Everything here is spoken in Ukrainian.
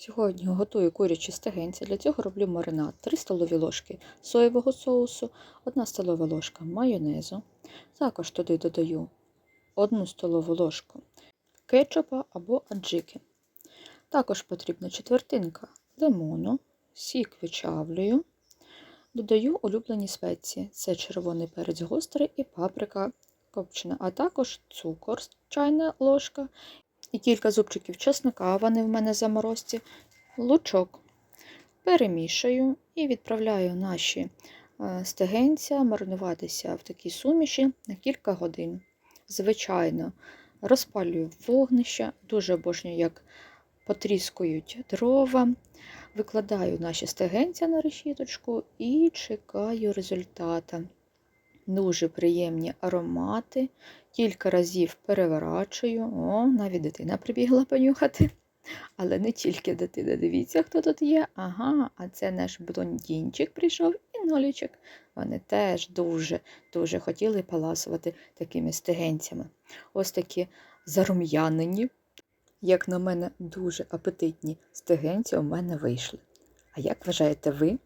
Сьогодні готую курячі стегенці. Для цього роблю маринад 3 столові ложки соєвого соусу, 1 столова ложка майонезу. Також туди додаю 1 столову ложку кетчупа або аджики. Також потрібна четвертинка лимону, сік вичавлюю. Додаю улюблені спеції. Це червоний перець гострий і паприка копчена, а також цукор, чайна ложка і кілька зубчиків чесника, вони в мене заморозці, лучок. Перемішую і відправляю наші е, стегенця маринуватися в такій суміші на кілька годин. Звичайно, розпалюю вогнище, дуже обожнюю, як потріскують дрова. Викладаю наші стегенця на решіточку і чекаю результата. Дуже приємні аромати. Кілька разів переворачую. О, навіть дитина прибігла понюхати. Але не тільки дитина. Дивіться, хто тут є. Ага, а це наш блондінчик прийшов і нолічок. Вони теж дуже-дуже хотіли паласувати такими стегенцями. Ось такі зарум'янені, як на мене, дуже апетитні стегенці у мене вийшли. А як вважаєте ви?